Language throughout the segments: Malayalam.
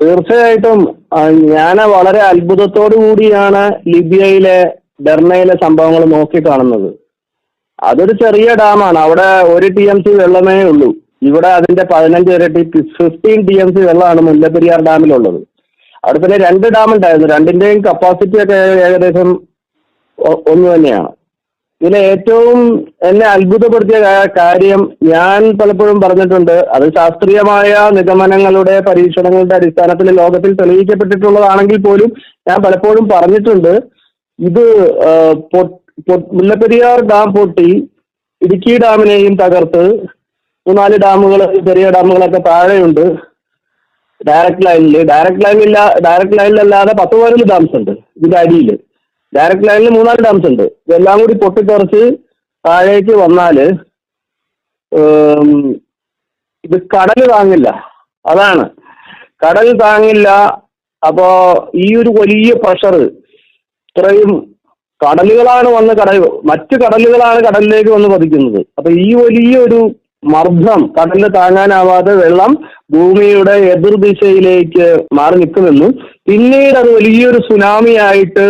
തീർച്ചയായിട്ടും ഞാൻ വളരെ അത്ഭുതത്തോടു കൂടിയാണ് ലിബിയയിലെ ഡെർണയിലെ സംഭവങ്ങൾ നോക്കിക്കാണുന്നത് അതൊരു ചെറിയ ഡാമാണ്. അവിടെ ഒരു ടി എം സി വെള്ളമേ ഉള്ളൂ. ഇവിടെ അതിന്റെ പതിനഞ്ച് ഇരട്ടി ഫിഫ്റ്റീൻ ടി എം സി വെള്ളമാണ് മുല്ലപ്പെരിയാർ ഡാമിലുള്ളത്. അവിടെ പിന്നെ രണ്ട് ഡാം ഉണ്ടായിരുന്നു രണ്ടിന്റെയും കപ്പാസിറ്റി ഒക്കെ ഏകദേശം ഒന്ന് തന്നെയാണ്. ഇതിൽ ഏറ്റവും എന്നെ അത്ഭുതപ്പെടുത്തിയ കാര്യം ഞാൻ പലപ്പോഴും പറഞ്ഞിട്ടുണ്ട്. അത് ശാസ്ത്രീയമായ നിഗമനങ്ങളുടെ പരീക്ഷണങ്ങളുടെ അടിസ്ഥാനത്തിൽ ലോകത്തിൽ തെളിയിക്കപ്പെട്ടിട്ടുള്ളതാണെങ്കിൽ പോലും ഞാൻ പലപ്പോഴും പറഞ്ഞിട്ടുണ്ട്. ഇത് മുല്ലപ്പെരിയാർ ഡാം പൊട്ടി ഇടുക്കി ഡാമിനെയും തകർത്ത് മൂന്നാൽ ഡാമുകൾ ചെറിയ ഡാമുകളൊക്കെ താഴെയുണ്ട്. ഡയറക്ട് ലൈനിൽ ഡയറക്ട് ലൈനില്ല ഡയറക്ട് ലൈനിലല്ലാതെ പത്ത് പതിനൊന്ന് ഡാംസ് ഉണ്ട് ഇതിന്റെ അടിയിൽ ഡയറക്ട് ലൈനിൽ മൂന്നാൽ ഡാംസ് ഉണ്ട്. ഇതെല്ലാം കൂടി പൊട്ടിത്തെറിച്ച് താഴേക്ക് വന്നാൽ ഇത് കടൽ താങ്ങില്ല. അതാണ്. കടൽ താങ്ങില്ല. അപ്പോ ഈ ഒരു വലിയ പ്രഷർ ഇത്രയും കടലുകളാണ് വന്ന് കടൽ മറ്റു കടലുകളാണ് കടലിലേക്ക് വന്ന് പതിക്കുന്നത്. അപ്പൊ ഈ വലിയൊരു മർദ്ദം കടലിൽ താങ്ങാനാവാതെ വെള്ളം ഭൂമിയുടെ എതിർദിശയിലേക്ക് മാറി നിൽക്കുമെന്നും പിന്നീട് അത് വലിയൊരു സുനാമിയായിട്ട്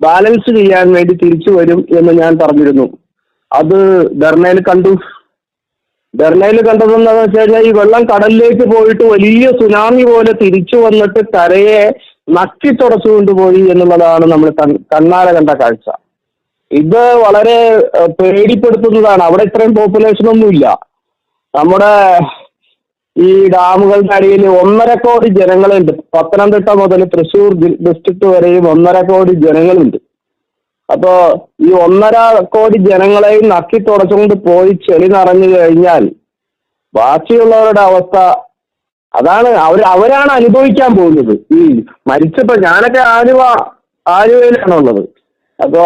ബാലൻസ് ചെയ്യാൻ വേണ്ടി തിരിച്ചു വരും എന്ന് ഞാൻ പറഞ്ഞിരുന്നു. അത് ധർണയിൽ കണ്ടു. ധർണയിൽ കണ്ടതെന്ന് വെച്ച് കഴിഞ്ഞാൽ ഈ വെള്ളം കടലിലേക്ക് പോയിട്ട് വലിയ സുനാമി പോലെ തിരിച്ചു വന്നിട്ട് കരയെ നക്കി തുടച്ചുകൊണ്ടുപോയി എന്നുള്ളതാണ് നമ്മൾ കണ്ണാലെ കണ്ട കാഴ്ച. ഇത് വളരെ പേടിപ്പെടുത്തുന്നതാണ്. അവിടെ ഇത്രയും പോപ്പുലേഷൻ ഒന്നുമില്ല. നമ്മുടെ ഈ ഡാമുകളുടെ അടിയിൽ ഒന്നര കോടി ജനങ്ങളുണ്ട്. പത്തനംതിട്ട മുതൽ തൃശ്ശൂർ ഡിസ്ട്രിക്ട് വരെയും ഒന്നര കോടി ജനങ്ങളുണ്ട്. അപ്പോ ഈ ഒന്നര കോടി ജനങ്ങളെയും നക്കി തുടച്ചുകൊണ്ട് പോയി ചെളി നിറഞ്ഞു കഴിഞ്ഞാൽ ബാക്കിയുള്ളവരുടെ അവസ്ഥ അതാണ്. അവർ അവരാണ് അനുഭവിക്കാൻ പോകുന്നത്. ഈ മരിച്ചപ്പോ ഞാനൊക്കെ ആലുവ ആലുവയിലാണുള്ളത്. അപ്പോ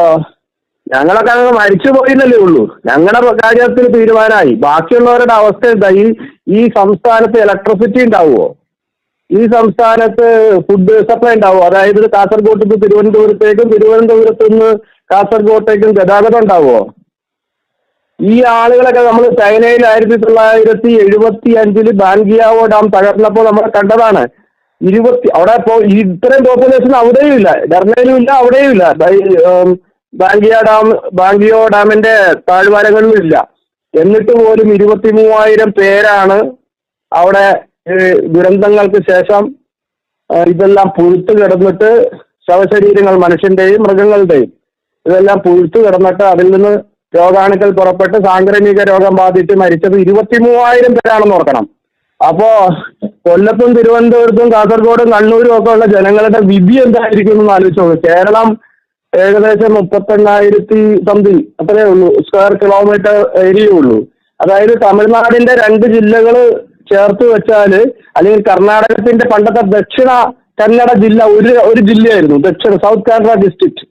ഞങ്ങളൊക്കെ അങ്ങ് മരിച്ചു പോയിന്നല്ലേ ഉള്ളൂ. ഞങ്ങളുടെ കാര്യത്തിൽ തീരുമാനമായി ബാക്കിയുള്ളവരുടെ അവസ്ഥ എന്താ ഈ ഈ സംസ്ഥാനത്ത് ഇലക്ട്രിസിറ്റി ഉണ്ടാവുമോ ഈ സംസ്ഥാനത്ത് ഫുഡ് സപ്ലൈ ഉണ്ടാവുമോ അതായത് കാസർഗോഡ് നിന്ന് തിരുവനന്തപുരത്തേക്കും തിരുവനന്തപുരത്ത് നിന്ന് കാസർഗോട്ടേക്കും ഗതാഗതം ഉണ്ടാവുമോ ഈ ആളുകളൊക്കെ നമ്മൾ ചൈനയിൽ ആയിരത്തി തൊള്ളായിരത്തി എഴുപത്തി അഞ്ചിൽ ബാൻഗിയാവോ ഡാം തകർന്നപ്പോൾ നമ്മൾ കണ്ടതാണ്. ഇരുപത്തി അവിടെ ഇപ്പോൾ ഇത്രയും പോപ്പുലേഷൻ അവിടെയും ഇല്ല ഡർണയിലും ഇല്ല അവിടെയും ഇല്ല ബാങ്കിയ ഡാം ബാങ്കിയോ ഡാമിന്റെ താഴ്വാരങ്ങളിലും ഇല്ല എന്നിട്ട് പോലും ഇരുപത്തി മൂവായിരം പേരാണ് അവിടെ ദുരന്തങ്ങൾക്ക് ശേഷം ഇതെല്ലാം പുഴുത്ത് കിടന്നിട്ട് ശവശരീരങ്ങൾ മനുഷ്യന്റെയും മൃഗങ്ങളുടെയും ഇതെല്ലാം പുഴുത്തു കിടന്നിട്ട് അതിൽ നിന്ന് രോഗാണുക്കൾ പുറപ്പെട്ട് സാംക്രമിക രോഗം ബാധിച്ച് മരിച്ചത് ഇരുപത്തി മൂവായിരം പേരാണെന്ന് ഓർക്കണം. അപ്പോ കൊല്ലത്തും തിരുവനന്തപുരത്തും കാസർഗോഡും കണ്ണൂരും ഒക്കെ ഉള്ള ജനങ്ങളുടെ വിധി എന്തായിരിക്കും എന്ന് ആലോചിച്ചു കേരളം ഏകദേശം മുപ്പത്തെണ്ണായിരത്തി സംതിങ് അത്രേ ഉള്ളൂ. സ്ക്വയർ കിലോമീറ്റർ ഏരിയയേ ഉള്ളൂ. അതായത് തമിഴ്നാടിന്റെ രണ്ട് ജില്ലകൾ ചേർത്ത് വെച്ചാൽ അല്ലെങ്കിൽ കർണാടകത്തിന്റെ പണ്ടത്തെ ദക്ഷിണ കന്നഡ ജില്ല ഒരു ഒരു ജില്ലയായിരുന്നു. ദക്ഷിണ സൗത്ത് കാനഡ ഡിസ്ട്രിക്ട്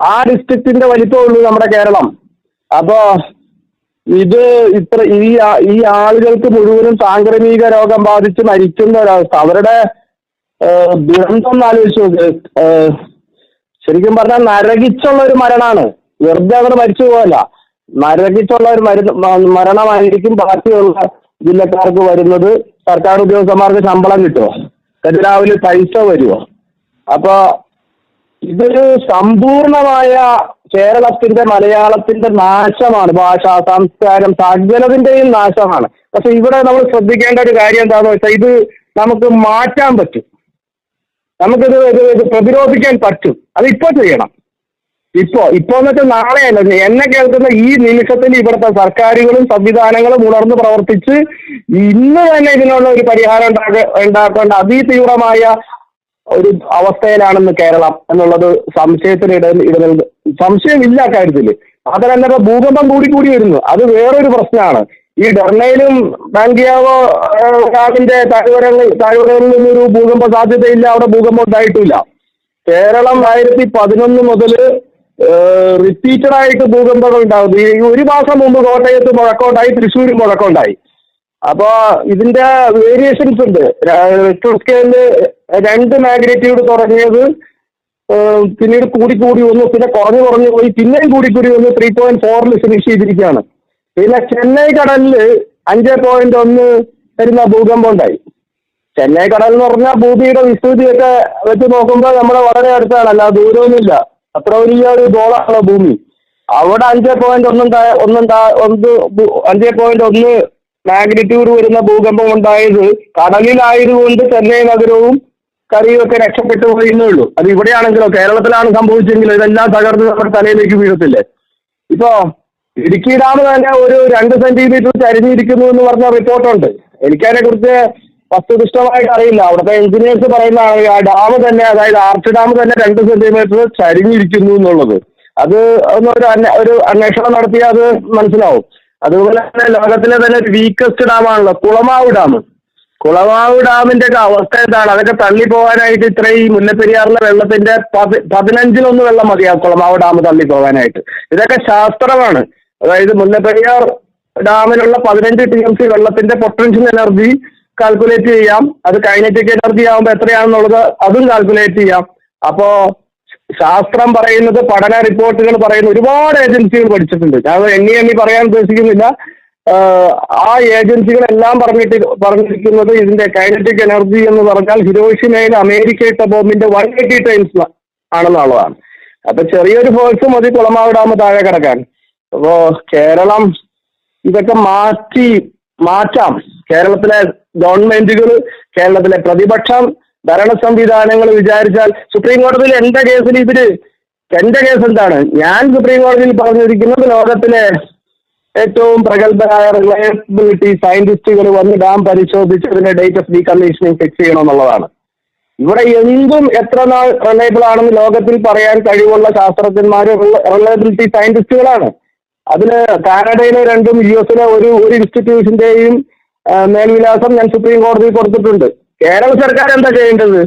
ആ ഡിസ്ട്രിക്റ്റിന്റെ വലിപ്പം ഉള്ളൂ നമ്മുടെ കേരളം. അപ്പോ ഇത് ഇത്ര ഈ ഈ ആളുകൾക്ക് മുഴുവനും സാംക്രമിക രോഗം ബാധിച്ച് മരിക്കുന്ന ഒരവസ്ഥ. അവരുടെ ദുരന്തം ആലോചിച്ചു നോക്ക്. ശരിക്കും പറഞ്ഞാൽ നരകിച്ചുള്ള ഒരു മരണമാണ് വെറുതെ അവർ മരിച്ചു പോകല്ല നരകിച്ചുള്ള ഒരു മരുന്ന് മരണമായിരിക്കും ബാക്കിയുള്ള ജില്ലക്കാർക്ക് വരുന്നത് സർക്കാർ ഉദ്യോഗസ്ഥന്മാർക്ക് ശമ്പളം കിട്ടുമോ ഖജനാവിൽ പൈസ വരുമോ അപ്പൊ ഇതൊരു സമ്പൂർണമായ കേരളത്തിന്റെ മലയാളത്തിന്റെ നാശമാണ്. ഭാഷ സംസ്കാരം സകലതിന്റെയും നാശമാണ്. പക്ഷെ ഇവിടെ നമ്മൾ ശ്രദ്ധിക്കേണ്ട ഒരു കാര്യം എന്താണെന്ന് വെച്ചാൽ ഇത് നമുക്ക് മാറ്റാൻ പറ്റും. നമുക്കിത് ഇത് ഇത് പ്രതിരോധിക്കാൻ പറ്റും. അത് ഇപ്പോൾ ചെയ്യണം. ഇപ്പോ ഇപ്പോ എന്ന് വെച്ചാൽ നാളെയല്ല എന്നെ കേൾക്കുന്ന ഈ നിമിഷത്തിൽ ഇവിടുത്തെ സർക്കാരുകളും സംവിധാനങ്ങളും ഉണർന്ന് പ്രവർത്തിച്ച് ഇന്ന് തന്നെ ഇതിനുള്ള ഒരു പരിഹാരം ഉണ്ടാക്ക ഉണ്ടാക്കേണ്ട അതിതീവ്രമായ ഒരു അവസ്ഥയിലാണെന്ന് കേരളം എന്നുള്ളത് സംശയത്തിന് ഇട ഇടനിൽ സംശയമില്ല കാര്യത്തിൽ മാത്രമല്ല ഇപ്പൊ ഭൂകമ്പം കൂടി കൂടി വരുന്നു. അത് വേറൊരു പ്രശ്നമാണ്. ഈ ഡെർണയിലും ബാങ്കിയാവോ ഡാമിന്റെ താഴ്വരങ്ങളിൽ നിന്നൊരു ഭൂകമ്പ സാധ്യതയില്ല അവിടെ ഭൂകമ്പം ഉണ്ടായിട്ടില്ല. കേരളം ആയിരത്തി പതിനൊന്ന് മുതൽ റിപ്പീറ്റഡ് ആയിട്ട് ഭൂകമ്പങ്ങൾ ഉണ്ടാവും ഈ ഒരു മാസം മുമ്പ് കോട്ടയത്ത് മുഴക്കമുണ്ടായി തൃശ്ശൂർ മുഴക്കമുണ്ടായി. അപ്പോ ഇതിന്റെ വേരിയേഷൻസ് ഉണ്ട്. റിക്ടർ സ്കെയിലിൽ രണ്ട് മാഗ്നിറ്റ്യൂഡ് തുടങ്ങിയത് പിന്നീട് കൂടി കൂടി വന്നു പിന്നെ കുറഞ്ഞു കുറഞ്ഞു പോയി പിന്നെയും കൂടി കൂടി വന്നു ത്രീ പോയിന്റ് ഫോറിൽ ഫിനിഷ് ചെയ്തിരിക്കുകയാണ്. പിന്നെ ചെന്നൈ കടലിൽ അഞ്ച് പോയിന്റ് ഒന്ന് വരുന്ന ഭൂകമ്പം ഉണ്ടായി. ചെന്നൈ കടൽ എന്ന് പറഞ്ഞാൽ ഭൂമിയുടെ വിസ്തൃതിയൊക്കെ വെച്ച് നോക്കുമ്പോൾ നമ്മുടെ വളരെ അടുത്താണ് അല്ല ദൂരമൊന്നുമില്ല. അത്ര വലിയ ഒരു ഗോളാണ് ഭൂമി. അവിടെ അഞ്ച് പോയിന്റ് ഒന്നും ഒന്നും ഒന്ന് അഞ്ച് പോയിന്റ് ഒന്ന് മാഗ്നിറ്റ്യൂഡ് വരുന്ന ഭൂകമ്പം ഉണ്ടായത് കടലിലായതുകൊണ്ട് ചെന്നൈ നഗരവും കറിയൊക്കെ രക്ഷപ്പെട്ടു പോയിരുന്നേ ഉള്ളൂ. അത് ഇവിടെയാണെങ്കിലോ കേരളത്തിലാണ് സംഭവിച്ചെങ്കിലോ ഇതെല്ലാം തകർന്ന് നമ്മുടെ തലയിലേക്ക് വീഴത്തില്ലേ? ഇപ്പോ ഇടുക്കി ഡാം തന്നെ ഒരു രണ്ട് സെന്റിമീറ്റർ ചരിഞ്ഞിരിക്കുന്നു എന്ന് പറഞ്ഞ റിപ്പോർട്ടുണ്ട്. എനിക്കതിനെ കുറിച്ച് വസ്തുനിഷ്ഠമായിട്ട് അറിയില്ല. അവിടുത്തെ എഞ്ചിനീയേഴ്സ് പറയുന്നതാണ് ആ ഡാം തന്നെ അതായത് ആർച്ച് ഡാം തന്നെ രണ്ട് സെന്റിമീറ്റർ ചരിഞ്ഞിരിക്കുന്നു എന്നുള്ളത്. അത് ഒന്നൊരു ഒരു അന്വേഷണം നടത്തിയാൽ അത് മനസ്സിലാവും. അതുപോലെ തന്നെ ലോകത്തിലെ തന്നെ ഒരു വീക്കസ്റ്റ് ഡാമാണല്ലോ കുളമാവ് ഡാം. കുളമാവ് ഡാമിന്റെ ഒക്കെ അവസ്ഥ എന്താണ്? അതൊക്കെ തള്ളി പോകാനായിട്ട് ഇത്രയും ഈ മുല്ലപ്പെരിയാറിലെ വെള്ളത്തിന്റെ പതി- പതിനഞ്ചിലൊന്ന് വെള്ളം മതിയാവും കുളമാവ് ഡാം തള്ളി പോകാനായിട്ട് ഇതൊക്കെ ശാസ്ത്രമാണ്. അതായത് മുല്ലപ്പെരിയാർ ഡാമിലുള്ള പതിനഞ്ച് ടി എം സി വെള്ളത്തിന്റെ പൊട്ടൻഷ്യൽ എനർജി കാൽക്കുലേറ്റ് ചെയ്യാം. അത് കൈനറ്റിക് എനർജി ആകുമ്പോൾ എത്രയാണെന്നുള്ളത് അതും കാൽക്കുലേറ്റ് ചെയ്യാം. അപ്പോ ശാസ്ത്രം പറയുന്നത് പഠന റിപ്പോർട്ടുകൾ പറയുന്ന ഒരുപാട് ഏജൻസികൾ പഠിച്ചിട്ടുണ്ട്. ഞാൻ എണ്ണി എണ്ണി പറയാൻ ഉദ്ദേശിക്കുന്നില്ല. ആ ഏജൻസികളെല്ലാം പറഞ്ഞിട്ട് പറഞ്ഞിരിക്കുന്നത് ഇതിന്റെ കൈനറ്റിക് എനർജി എന്ന് പറഞ്ഞാൽ ഹിരോഷിമയിൽ അമേരിക്ക ഇട്ട ബോംബിന്റെ വൺ എയ്റ്റി ടൈംസ് ആണെന്നുള്ളതാണ്. അപ്പൊ ചെറിയൊരു ഫോഴ്സ് മതി കുളമാവ് താഴെ കിടക്കാൻ. അപ്പോ കേരളം ഇതൊക്കെ മാറ്റി മാറ്റാം. കേരളത്തിലെ ഗവൺമെന്റുകൾ കേരളത്തിലെ പ്രതിപക്ഷം ഭരണ സംവിധാനങ്ങൾ വിചാരിച്ചാൽ സുപ്രീം കോടതിയിൽ എന്റെ കേസിൽ ഇതിൽ എന്റെ കേസ് എന്താണ്? ഞാൻ സുപ്രീം കോടതിയിൽ പറഞ്ഞിരിക്കുന്നത് ലോകത്തിലെ ഏറ്റവും പ്രഗത്ഭരായ റിലയബിലിറ്റി സയന്റിസ്റ്റുകൾ വന്ന് ഡാം പരിശോധിച്ച് അതിന്റെ ഡേറ്റ് ഓഫ് ഡീകമ്മീഷനിങ് ഫിക്സ് ചെയ്യണമെന്നുള്ളതാണ്. ഇവിടെ എന്തും എത്ര നാൾ റിലയബിൾ ആണെന്ന് ലോകത്തിൽ പറയാൻ കഴിവുള്ള ശാസ്ത്രജ്ഞന്മാർ റിലയബിലിറ്റി സയന്റിസ്റ്റുകളാണ് അതിന് കാനഡയിലെ രണ്ടും യു എസിലെ ഒരു ഒരു ഇൻസ്റ്റിറ്റ്യൂഷന്റെയും മേൽവിലാസം ഞാൻ സുപ്രീം കോടതിയിൽ കൊടുത്തിട്ടുണ്ട്. കേരള സർക്കാർ എന്താ ചെയ്യേണ്ടത്?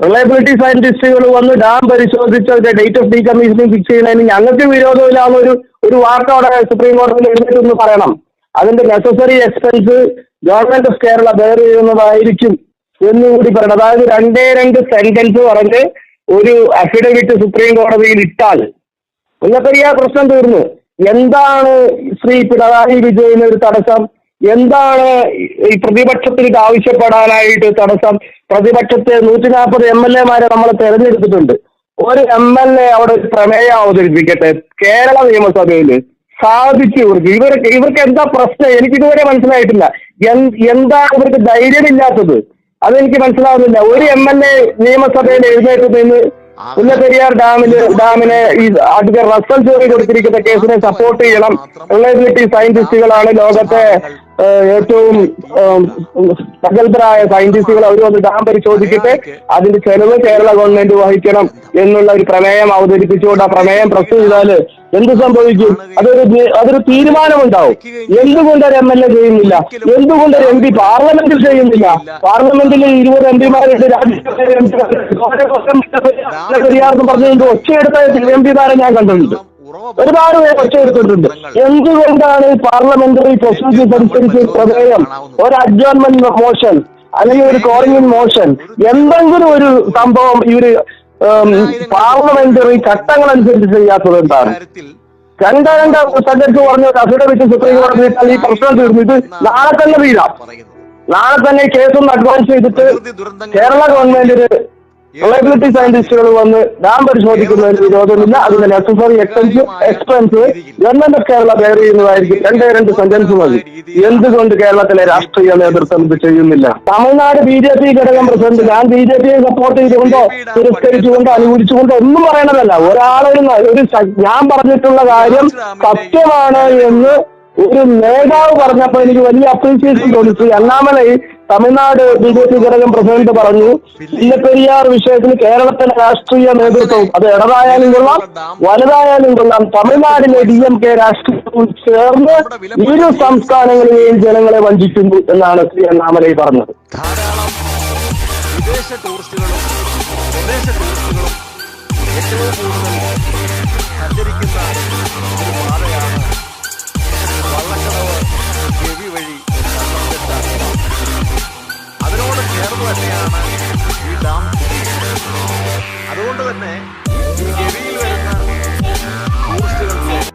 റിലയബിലിറ്റി സയന്റിസ്റ്റുകൾ വന്ന് ഡാം പരിശോധിച്ച് അതിന്റെ ഡേറ്റ് ഓഫ് ഡീകമ്മീഷനിങ് ഫിക്സ് ചെയ്യുന്നതിന് ഞങ്ങൾക്ക് വിരോധമില്ലാന്ന് ഒരു വാർത്ത അവിടെ സുപ്രീം കോടതിയിൽ എഴുതിയിട്ടൊന്ന് പറയണം. അതിന്റെ necessary expense government of Kerala bear ചെയ്യുന്നതായിരിക്കും എന്നുകൂടി പറയണം. അതായത് രണ്ടേ രണ്ട് സെന്റൻസ് പറഞ്ഞ് ഒരു അഫിഡവിറ്റ് സുപ്രീം കോടതിയിൽ ഇട്ടാൽ. മുല്ലപ്പെരിയാർ പ്രശ്നം തീർന്നു. എന്താണ് ശ്രീ പിണറായി വിജയന് ഒരു തടസ്സം? എന്താണ് ഈ പ്രതിപക്ഷത്തിന് ആവശ്യപ്പെടാനായിട്ട് തടസ്സം? പ്രതിപക്ഷത്തെ നൂറ്റി നാൽപ്പത് എം എൽ എമാരെ നമ്മൾ തെരഞ്ഞെടുത്തിട്ടുണ്ട്. ഒരു എം എൽ എ അവിടെ ഒരു പ്രമേയം അവതരിപ്പിക്കട്ടെ. കേരള നിയമസഭയിൽ സാധിച്ചു ഇവർക്ക് ഇവർക്ക് ഇവർക്ക് എന്താ പ്രശ്നം? എനിക്ക് ഇതുവരെ മനസ്സിലായിട്ടില്ല എന്താ ഇവർക്ക് ധൈര്യമില്ലാത്തത്? അതെനിക്ക് മനസ്സിലാവുന്നില്ല. ഒരു എം എൽ എ നിയമസഭയിൽ എഴുന്നേറ്റ് നിന്ന് മുല്ലപ്പെരിയാർ ഡാമിൽ ഡാമിന് ഈ അധികം റസൽ ജോലി കൊടുത്തിരിക്കുന്ന കേസിനെ സപ്പോർട്ട് ചെയ്യണം. റിലയബിലിറ്റി സയന്റിസ്റ്റുകളാണ് ലോകത്തെ ഏറ്റവും പ്രഗത്ഭരായ സയന്റിസ്റ്റുകൾ അവർ വന്ന് ഡാം പരിശോധിക്കട്ടെ അതിന്റെ ചെലവ് കേരള ഗവൺമെന്റ് വഹിക്കണം എന്നുള്ള ഒരു പ്രമേയം അവതരിപ്പിച്ചുകൊണ്ട് ആ പ്രമേയം പ്രസ് ചെയ്താൽ എന്ത് സംഭവിക്കും? അതൊരു അതൊരു തീരുമാനമുണ്ടാവും. എന്തുകൊണ്ട് ഒരു എം എൽ എ ചെയ്യുന്നില്ല? എന്തുകൊണ്ട് ഒരു എം പി പാർലമെന്റിൽ ചെയ്യുന്നില്ല? പാർലമെന്റിൽ ഇരുപത് എം പിമാരുണ്ട് രാജ്യസഭ പറഞ്ഞുകൊണ്ട് ഒച്ചയെടുത്ത എം പിമാരെ ഞാൻ കണ്ടിട്ടുണ്ട്. ഒരുപാട് പേര് ഒച്ചയെടുത്തിട്ടുണ്ട് എന്തുകൊണ്ടാണ് ഈ പാർലമെന്ററി പ്രൊസീജിയർ അനുസരിച്ച് പ്രമേയം? ഒരു അഡ്ജോൺമെന്റ് മോഷൻ അല്ലെങ്കിൽ ഒരു കോറിംഗ് മോഷൻ എന്തെങ്കിലും ഒരു സംഭവം ഇവർ പാർലമെന്ററി ചട്ടങ്ങൾ അനുസരിച്ച് ചെയ്യാത്തത് എന്താണ്? രണ്ടാം രണ്ട് സബ്ജക്ട് പറഞ്ഞു അഫിഡവിറ്റ് സുപ്രീം കോടതി ഈ പ്രശ്നം തീർന്നു ഇത് നാളെ തന്നെ വീഴാം. നാളെ തന്നെ കേസൊന്ന് അഡ്വാൻസ് ചെയ്തിട്ട് കേരള ഗവൺമെന്റിന് റിലയബിലിറ്റി സയന്റിസ്റ്റുകൾ വന്ന് ഡാം പരിശോധിക്കുന്നതിന് വിരോധമില്ല അതിന്റെ necessary expense expense government of Kerala bear ചെയ്യുന്നതായിരിക്കും. രണ്ടേ രണ്ട് സെന്റൻസ് മതി. എന്തുകൊണ്ട് കേരളത്തിലെ രാഷ്ട്രീയ നേതൃത്വം ഇത് ചെയ്യുന്നില്ല? തമിഴ്നാട് ബി ജെ പി ഘടകം പ്രസിഡന്റ് ഞാൻ ബി ജെ പിയെ സപ്പോർട്ട് ചെയ്തുകൊണ്ടോ തിരസ്കരിച്ചുകൊണ്ടോ അനുകൂലിച്ചുകൊണ്ടോ ഒന്നും പറയണതല്ല. ഒരാളൊരു ഒരു ഞാൻ പറഞ്ഞിട്ടുള്ള കാര്യം സത്യമാണ് എന്ന് ഒരു നേതാവ് പറഞ്ഞപ്പോ എനിക്ക് വലിയ appreciation തോന്നിച്ചു Annamalai Tamil Nadu B J P ഘടകം പ്രസിഡന്റ് പറഞ്ഞു മുല്ലപ്പെരിയാർ വിഷയത്തിൽ കേരളത്തിലെ രാഷ്ട്രീയ നേതൃത്വം അത് ഇടതായാലും കൊള്ളാം വലുതായാലും കൊള്ളാം തമിഴ്നാടിലെ ഡി എം കെ രാഷ്ട്രീയവും ചേർന്ന് ഇരു സംസ്ഥാനങ്ങളിലെയും ജനങ്ങളെ വഞ്ചിക്കുന്നു എന്നാണ് ശ്രീ അണ്ണാമലൈ പറഞ്ഞത്. ധാരാളം വിദേശ ടൂറിസ്റ്റുകളും സ്വദേശ ടൂറിസ്റ്റുകളും ഏറ്റവും കൂടുതൽ സഞ്ചരിക്കുന്ന ഒരു പാതയാണ് വള്ളക്കടവ് ഗവി വഴി പത്തനംതിട്ട ചേർന്ന് തന്നെയാണ് ഈ ഡാം അതുകൊണ്ട് തന്നെ ഗവിയിൽ വരുന്ന ടൂറിസ്റ്റുകൾ